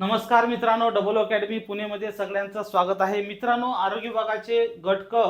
नमस्कार मित्रांनो double academy पुणेमध्ये सगळ्यांचं स्वागत आहे. मित्रांनो आरोग्य विभागाचे गट क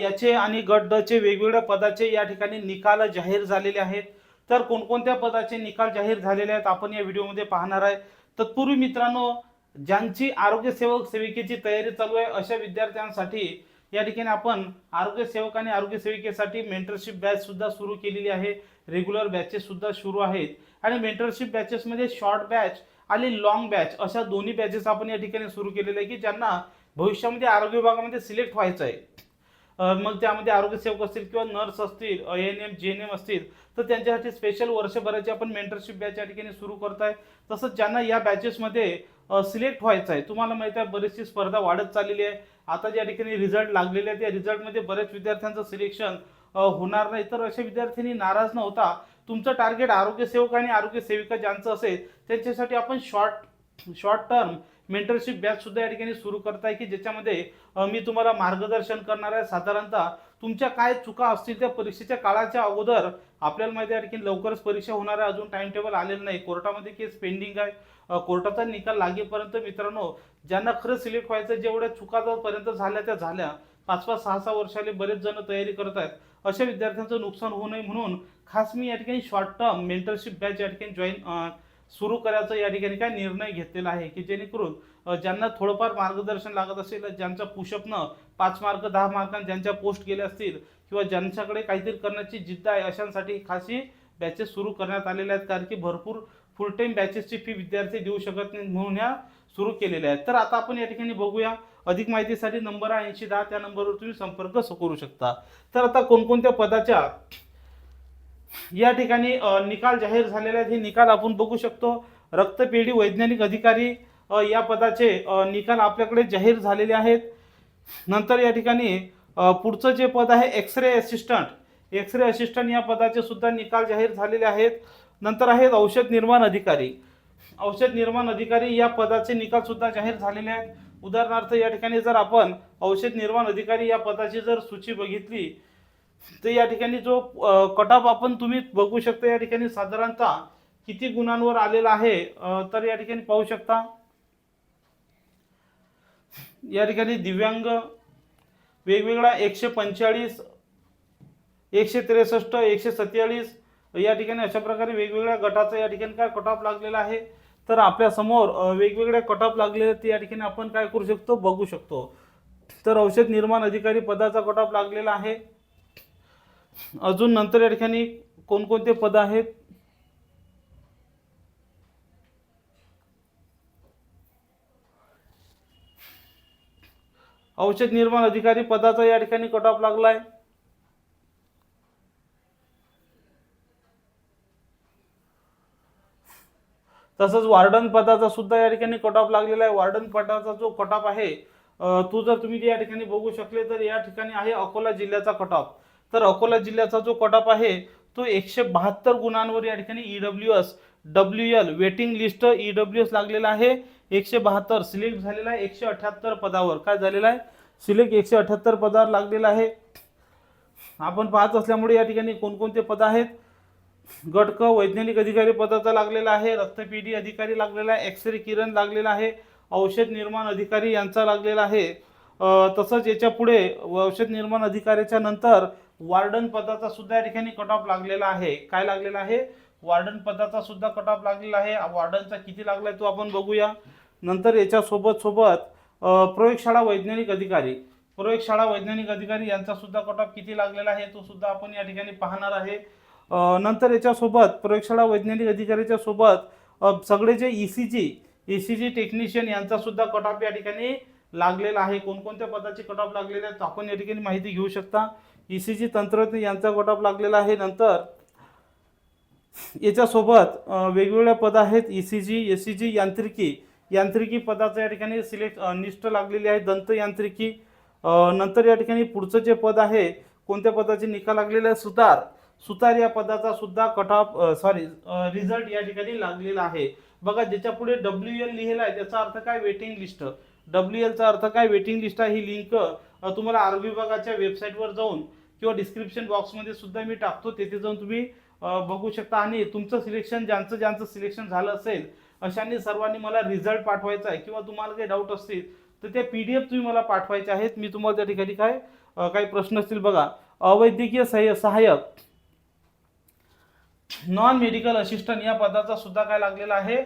याचे आणि गट ड चे वेगवेगळ्या पदाचे या ठिकाणी निकाल जाहीर झालेले आहेत. तर कोणकोणत्या पदाचे निकाल जाहीर झालेले आहेत आपण या व्हिडिओमध्ये पाहणार आहे. तत्पूर्वी मित्रांनो ज्यांची आरोग्य सेवक सेविकेची तयारी चालू आहे अशा विद्यार्थ्यांसाठी या ठिकाणी आपण आरोग्य सेवक आणि आरोग्य सेविकेसाठी मेंटरशिप बॅच सुद्धा सुरू केलेली आहे. रेग्युलर बॅचेस सुद्धा सुरू आहेत. आणि मेंटरशिप बॅचेसमध्ये शॉर्ट बॅच आणि लॉंग बॅच अशा दोन्ही बॅचेस आपण या ठिकाणी सुरू केलेले आहे की ज्यांना भविष्यामध्ये आरोग्य विभागामध्ये सिलेक्ट व्हायचं आहे मग त्यामध्ये आरोग्य सेवक असतील किंवा नर्स असतील एन एम जे एन एम असतील तर त्यांच्यासाठी स्पेशल वर्षभराची आपण मेंटरशिप बॅच या ठिकाणी सुरू करत आहे तसंच ज्यांना या बॅचेसमध्ये सिलेक्ट व्हायचं आहे तुम्हाला माहिती आहे बरीचशी स्पर्धा वाढत चाललेली आहे. आता ज्या ठिकाणी रिझल्ट लागलेले आहेत त्या रिझल्टमध्ये बऱ्याच विद्यार्थ्यांचं सिलेक्शन होणार नाही. तर अशा विद्यार्थ्यांनी नाराज न होता तुमचं टार्गेट आरोग्य सेवक आणि आरोग्य सेविका ज्यांचं असेल त्यांच्यासाठी आपण short short term mentorship batch सुद्धा या ठिकाणी सुरू करताय की ज्याच्यामध्ये मी तुम्हाला मार्गदर्शन करणार आहे. साधारणतः तुमच्या काय चुका असतील त्या परीक्षेच्या काळाच्या अगोदर आपल्याला माहिती आहे की लवकरच परीक्षा होणार आहे. अजून टाइम टेबल आलेलं नाही. कोर्टामध्ये केस पेंडिंग आहे. कोर्टाचा निकाल लागेपर्यंत मित्रांनो ज्यांना खरं सिलेक्ट व्हायचं जेवढ्या चुका जोपर्यंत झाल्या त्या झाल्या. पाच पाच सहा सहा वर्षाले बरेच जण तयारी करत आहेत अशा विद्यार्थ्यांचं नुकसान होऊ नये म्हणून खास मी या ठिकाणी शॉर्ट टर्म मेंटरशिप बॅच या ठिकाणी जॉईन सुरू करायचा या ठिकाणी काय निर्णय घेतलेला आहे की जेणेकरून ज्यांना थोडंफार मार्गदर्शन लागत असेल ज्यांचा पुशअपनं पाच मार्क दहा मार्कांना ज्यांच्या पोस्ट गेल्या असतील किंवा ज्यांच्याकडे काहीतरी करण्याची जिद्द आहे अशांसाठी खासी बॅचेस सुरू करण्यात आलेल्या आहेत. कारण की भरपूर फुल टाईम बॅचेसची फी विद्यार्थी देऊ शकत नाही म्हणून ह्या सुरू केलेल्या आहेत. तर आता आपण या ठिकाणी बघूया अधिक माहितीसाठी नंबर आहे ऐंशी दहा त्या नंबरवर तुम्ही संपर्क करू शकता. तर आता कोणकोणत्या पदाच्या या ठिकाणी निकाल जाहीर झालेले आहेत हे निकाल आपण बघू शकतो. रक्तपेढी वैज्ञानिक अधिकारी या पदाचे निकाल आपल्याकडे जाहीर झालेले आहेत. नंतर या ठिकाणी पुढचं जे पद आहे X ray assistant X ray assistant या पदाचे सुद्धा निकाल जाहीर झालेले आहेत. नंतर आहेत औषध निर्माण अधिकारी. औषध निर्माण अधिकारी या पदाचे निकाल सुद्धा जाहीर झालेले आहेत. उदाहरणार्थ या ठिकाणी जर आपण औषध निर्माण अधिकारी या पदाची जर सूची बघितली तर या ठिकाणी जो कट ऑफ आपण तुम्ही बघू शकता या ठिकाणी साधारणतः किती गुणांवर आलेला आहे तर या ठिकाणी पाहू शकता. या ठिकाणी दिव्यांग वेगवेगळा एकशे पंचेचाळीस एकशे त्रेसष्ट एकशे सत्तेचाळीस या ठिकाणी अशा प्रकारे वेगवेगळ्या गटाचा या ठिकाणी काय कट ऑफ लागलेला आहे. तर आपल्यासमोर वेगवेगळ्या अ, लागलेले ते या ठिकाणी आपण काय करू शकतो? बघू शकतो. तर औषध निर्माण अधिकारी पदाचा कट लागलेला आहे. अजून नंतर या ठिकाणी कोणकोणते पद आहेत? औषध निर्माण अधिकारी पदाचा या ठिकाणी कट ऑफ आहे तसंच वार्डन पदाचा सुद्धा या ठिकाणी कट ऑफ लागलेला आहे. वार्डन पदाचा जो कट ऑफ आहे तो जर तुम्ही या ठिकाणी बघू शकले तर या ठिकाणी आहे अकोला जिल्ह्याचा कट ऑफ तर अकोला जिल्ह्याचा जो कट ऑफ आहे तो एकशे बहात्तर गुणांवर या ठिकाणी E E W S W L waiting list E W S लागलेला आहे. एकशे बहात्तर सिलेक्ट झालेला आहे एकशे अठ्याहत्तर पदावर. काय झालेला आहे? सिलेक्ट एकशे अठ्याहत्तर पदावर लागलेला आहे. आपण पाहत असल्यामुळे या ठिकाणी कोणकोणते पद आहेत? गट क वैज्ञानिक अधिकारी पदाचा लागलेला आहे रक्तपेढी अधिकारी लागलेला आहे एक्सरे किरण लागलेला आहे औषध निर्माण अधिकारी यांचा लागलेला आहे. तसंच याच्यापुढे औषध निर्माण अधिकाऱ्याच्या नंतर वार्डन पदाचा सुद्धा या ठिकाणी कट ऑफ लागलेला आहे. काय लागलेला आहे? वार्डन पदाचा सुद्धा कट ऑफ लागलेला आहे. वार्डनचा किती लागला आहे तो आपण बघूया. नंतर याच्यासोबत सोबत प्रयोगशाळा वैज्ञानिक अधिकारी. प्रयोगशाळा वैज्ञानिक अधिकारी यांचा सुद्धा कट ऑफ किती लागलेला आहे तो सुद्धा आपण या ठिकाणी पाहणार आहे. नंतर याच्यासोबत प्रयोगशाळा वैज्ञानिक अधिकाऱ्याच्या सोबत सगळे जे E C G E C G technician यांचा सुद्धा कट ऑफ या ठिकाणी लागलेला आहे. कोणकोणत्या पदाचे कट ऑफ लागलेले आहेत आपण या ठिकाणी माहिती घेऊ शकता. ई सी जी तंत्रज्ञ यांचा कट ऑफ लागलेला आहे. नंतर याच्यासोबत वेगवेगळ्या पद आहेत. E C G S C G यांत्रिकी यांत्रिकी पदाचं या ठिकाणी सिलेक्ट निष्ठ लागलेली आहे. दंत यांत्रिकी नंतर या ठिकाणी पुढचं जे पद आहे कोणत्या पदाचे निकाल लागलेले आहे? सुतार. सुतार या पदाचा सुद्धा कट ऑफ सॉरी रिझल्ट या ठिकाणी लागलेला आहे. बघा ज्याच्या पुढे डब्ल्यू एल लिहिला आहे त्याचा अर्थ काय? वेटिंग लिस्ट डब्ल्यू एलचा अर्थ काय? वेटिंग लिस्ट आहे ही लिंक तुम्हाला आरोग्य विभागाच्या वेबसाईटवर जाऊन किंवा डिस्क्रिप्शन बॉक्समध्ये सुद्धा मी टाकतो. तेथे जाऊन तुम्ही बघू शकता. आणि तुमचं सिलेक्शन ज्यांचं ज्यांचं सिलेक्शन झालं असेल अशांनी सर्वांनी मला रिझल्ट पाठवायचा आहे. किंवा तुम्हाला काही डाऊट असतील तर ते पी डी एफ तुम्ही मला पाठवायचे आहेत. मी तुम्हाला त्या ठिकाणी काय काही प्रश्न असतील बघा. अवैद्यकीय सहाय्य सहाय्यक. नॉन मेडिकल असिस्टंट या पदाचा सुद्धा काय लागलेला आहे?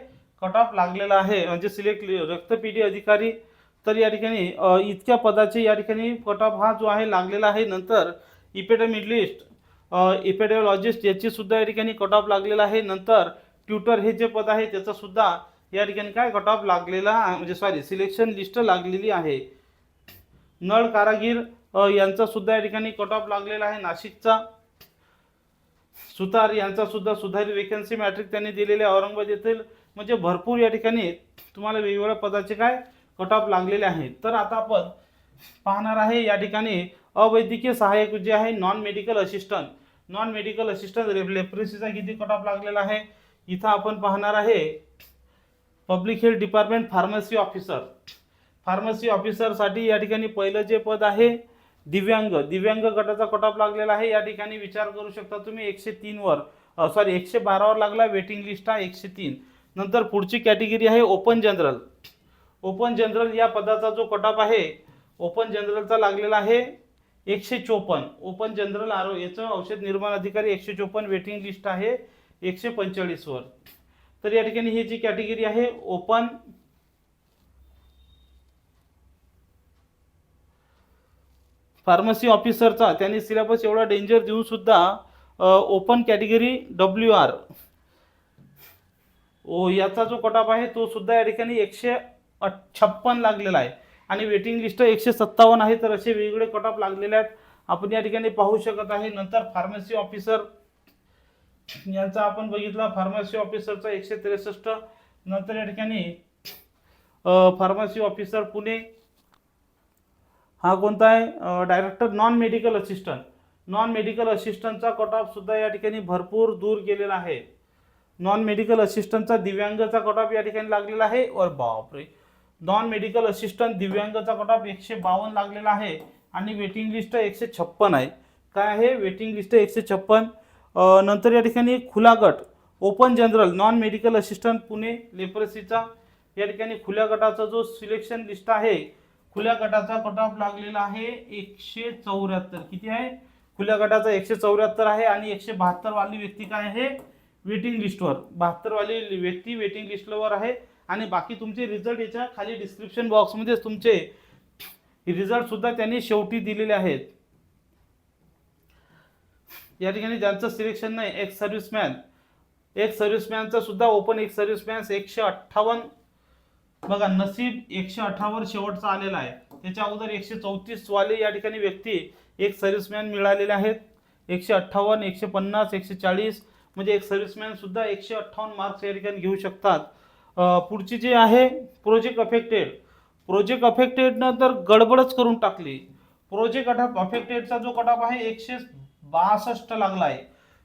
कट ऑफ लागलेला आहे. म्हणजे सिलेक्ट रक्तपेढी अधिकारी. तर या ठिकाणी इतक्या पदाचे या ठिकाणी कट ऑफ हा जो आहे लागलेला आहे. नंतर इपेडमिलिस्ट इपेडिओलॉजिस्ट याची सुद्धा या ठिकाणी कट ऑफ लागलेला आहे. नंतर ट्युटर हे जे पद आहे त्याचा सुद्धा या ठिकाणी काय कट ऑफ लागलेला आहे, म्हणजे सॉरी सिलेक्शन लिस्ट लागलेली आहे. नळ कारागीर यांचा सुद्धा या ठिकाणी कट ऑफ लागलेला आहे. नाशिकचा. सुतार यांचा सुद्धा सुधारित वेकन्सी मॅट्रिक त्यांनी दिलेले औरंगाबाद येथील. म्हणजे भरपूर या ठिकाणी तुम्हाला वेगवेगळ्या पदाचे काय कट ऑफ लागलेले आहेत. तर आता आपण पाहणार आहे या ठिकाणी अवैद्यकीय सहाय्यक जे आहे non medical assistant non medical assistant लेप्रेसीचा किती कट ऑफ लागलेला आहे? इथं आपण पाहणार आहे public health department pharmacy officer pharmacy ऑफिसरसाठी या ठिकाणी पहिलं जे पद आहे दिव्यांग दिव्यांग गटाचा कटॉप लागलेला आहे. या ठिकाणी विचार करू शकता तुम्ही एकशे तीनवर सॉरी एकशे बारावर लागला वेटिंग लिस्ट आहे एकशे तीन. नंतर पुढची कॅटेगरी आहे ओपन जनरल ओपन जनरल या पदाचा जो कटॉप आहे ओपन जनरलचा लागलेला आहे एकशे चोपन्न. ओपन जनरल आरो याचं औषध निर्माण अधिकारी एकशे चोपन्न वेटिंग लिस्ट आहे एकशे पंचेचाळीसवर तर या ठिकाणी ही जी कॅटेगरी आहे ओपन फार्मसी ऑफिसरचा त्यांनी सिलेबस एवढा डेंजर देऊन सुद्धा ओपन कॅटेगरी डब्ल्यू आर. ओ याचा जो कटाप आहे तो सुद्धा या ठिकाणी एकशे छप्पन लागलेला आहे. आणि वेटिंग लिस्ट एकशे सत्तावन्न आहे तर असे वेगवेगळे कटाप लागलेले आहेत. आपण या ठिकाणी पाहू शकत आहे नंतर फार्मसी ऑफिसर यांचा आपण बघितला फार्मसी ऑफिसरचा एकशे त्रेसष्ट. नंतर या ठिकाणी फार्मसी ऑफिसर पुणे हा कोणता आहे? Director non medical assistant non medical असिस्टंटचा cut off सुद्धा या ठिकाणी भरपूर दूर गेलेला आहे. नॉन मेडिकल असिस्टंटचा दिव्यांगचा कट ऑफ या ठिकाणी लागलेला आहे. और बापरे! नॉन मेडिकल असिस्टंट दिव्यांगचा कट ऑफ एकशे बावन्न लागलेला आहे आणि वेटिंग लिस्ट एकशे छप्पन आहे. काय आहे? वेटिंग लिस्ट एकशे छप्पन. नंतर या ठिकाणी खुला गट open general non medical assistant Pune लेप्रसीचा या ठिकाणी खुल्या गटाचा जो सिलेक्शन लिस्ट आहे खुल्या गटाचा कट ऑफ लागलेला आहे एकशे चौऱ्याहत्तर. किती आहे? खुल्या गटाचा एकशे चौऱ्याहत्तर आहे आणि एकशे बहात्तर वाली व्यक्ती काय आहे? वेटिंग लिस्टवर बहात्तर वाली व्यक्ती वेटिंग लिस्टवर आहे. आणि बाकी तुमचे रिझल्ट याच्या खाली डिस्क्रिप्शन बॉक्समध्ये तुमचे रिझल्टसुद्धा त्यांनी शेवटी दिलेले आहेत. या ठिकाणी ज्यांचं सिलेक्शन नाही एक सर्व्हिसमॅन एक सर्व्हिसमॅनचं सुद्धा ओपन एक सर्व्हिसमॅन एकशे अठ्ठावन्न बघा नसीब एकशे अठरावर शेवटचा आलेला आहे. त्याच्या अगोदर एकशे चौतीस वाले या ठिकाणी व्यक्ती एक सर्व्हिसमॅन मिळालेले आहेत. एकशे अठ्ठावन्न एकशे पन्नास एकशे चाळीस म्हणजे एक सर्व्हिसमॅन सुद्धा एकशे अठ्ठावन्न मार्क्स या ठिकाणी घेऊ शकतात. पुढची जी आहे प्रोजेक्ट अफेक्टेड प्रोजेक्ट अफेक्टेडनं तर गडबडच करून टाकली. प्रोजेक्ट अटॅप अफेक्टेडचा जो कटाप आहे एकशे बासष्ट लागला आहे.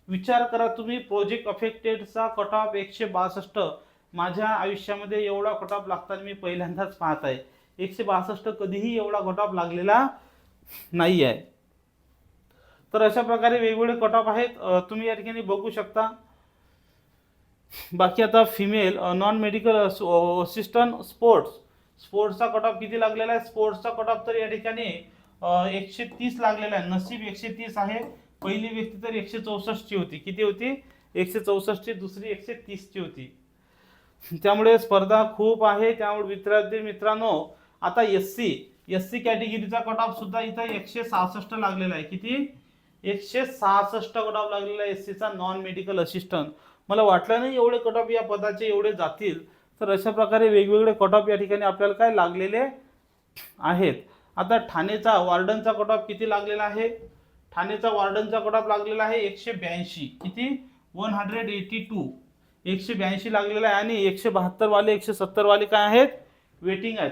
विचार करा तुम्ही प्रोजेक्ट अफेक्टेडचा कटाप एकशे बासष्ट माझ्या आयुष्यामध्ये एवढा कट लागताना मी पहिल्यांदाच पाहत आहे एकशे बासष्ट कधीही एवढा कट लागलेला नाही आहे तर अशा प्रकारे वेगवेगळे कटॉप आहेत. तुम्ही या ठिकाणी बघू शकता. बाकी आता female non medical assistant sports स्पोर्ट्सचा cutoff किती लागलेला आहे? स्पोर्ट्सचा कटॉप तर या ठिकाणी एकशे तीस लागलेला आहे. नसीब एकशे तीस आहे. पहिली व्यक्ती तर एकशे चौसष्टची होती. किती होती? एकशे चौसष्टची दुसरी एकशे तीसची होती. त्यामुळे स्पर्धा खूप आहे. त्यामुळे विद्यार्थी मित्रांनो आता एस सी एस सी कॅटेगरीचा कट ऑफ सुद्धा इथं एकशे सहासष्ट लागलेला आहे. किती? एकशे सहासष्ट कट ऑफ लागलेला आहे एस सीचा नॉन मेडिकल असिस्टंट मला वाटलं नाही एवढे कट ऑफ या पदाचे एवढे जातील. तर अशा प्रकारे वेगवेगळे कट ऑफ या ठिकाणी आपल्याला काय लागलेले आहेत? आता ठाणेचा वार्डनचा कट ऑफ किती लागलेला आहे? ठाणेचा वार्डनचा कट ऑफ लागलेला आहे एकशे ब्याऐंशी. किती? वन हंड्रेड एटी टू एकशे ब्याऐंशी लागलेला आहे आणि एकशे बहात्तर वाले एकशे सत्तरवाले काय आहेत? वेटिंग आहेत.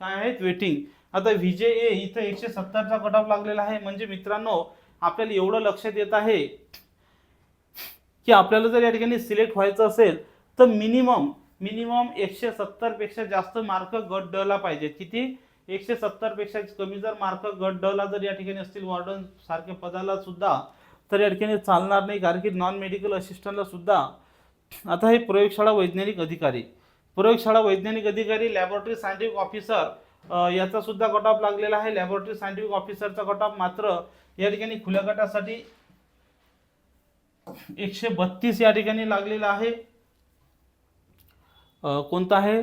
काय आहेत? वेटिंग आता व्ही ए इथं एकशे सत्तरचा कट ऑफ लागलेला आहे. म्हणजे मित्रांनो आपल्याला एवढं लक्षात येत आहे की आपल्याला जर या ठिकाणी सिलेक्ट व्हायचं असेल तर मिनिमम मिनिमम एकशे सत्तरपेक्षा जास्त मार्क गट ड ला पाहिजेत. किती? एकशे सत्तरपेक्षा कमी जर मार्क गट ड ला जर या ठिकाणी असतील वॉर्डन सारख्या पदाला सुद्धा तर या ठिकाणी चालणार नाही. कारण की नॉन मेडिकल असिस्टंटला सुद्धा आता हे प्रयोगशाळा वैज्ञानिक अधिकारी. प्रयोगशाळा वैज्ञानिक अधिकारी लॅबोरेटरी सायंटिफिक ऑफिसर याचा सुद्धा कट ऑफ लागलेला आहे. लॅबोरेटरी सायंटिफिक ऑफिसरचा कट ऑफ मात्र या ठिकाणी खुल्या गटासाठी एकशे बत्तीस या ठिकाणी लागलेला आहे. कोणता आहे?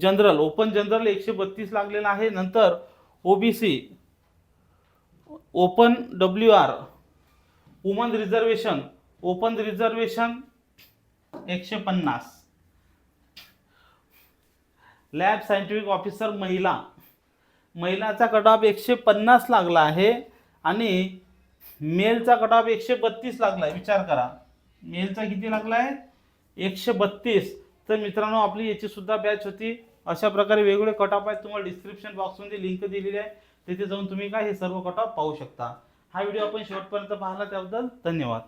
जनरल ओपन जनरल एकशे बत्तीस लागलेला आहे. नंतर OBC open W R woman reservation open reservation एकशे पन्नास. लॅब सायंटिफिक ऑफिसर महिला. महिलाचा कट ऑफ एकशे पन्नास लागला आहे आणि मेलचा कट ऑफ एकशे बत्तीस लागला आहे विचार करा. मेलचा किती लागला आहे एकशे बत्तीस. तर मित्रांनो आपली याचीसुद्धा बॅच होती. अशा प्रकारे वेगवेगळे कट ऑफ आहेत. तुम्हाला डिस्क्रिप्शन बॉक्समध्ये लिंक दिलेली आहे. तिथे जाऊन तुम्ही काय हे सर्व कट ऑफ पाहू शकता. हा व्हिडिओ आपण शेवटपर्यंत पाहिला त्याबद्दल धन्यवाद.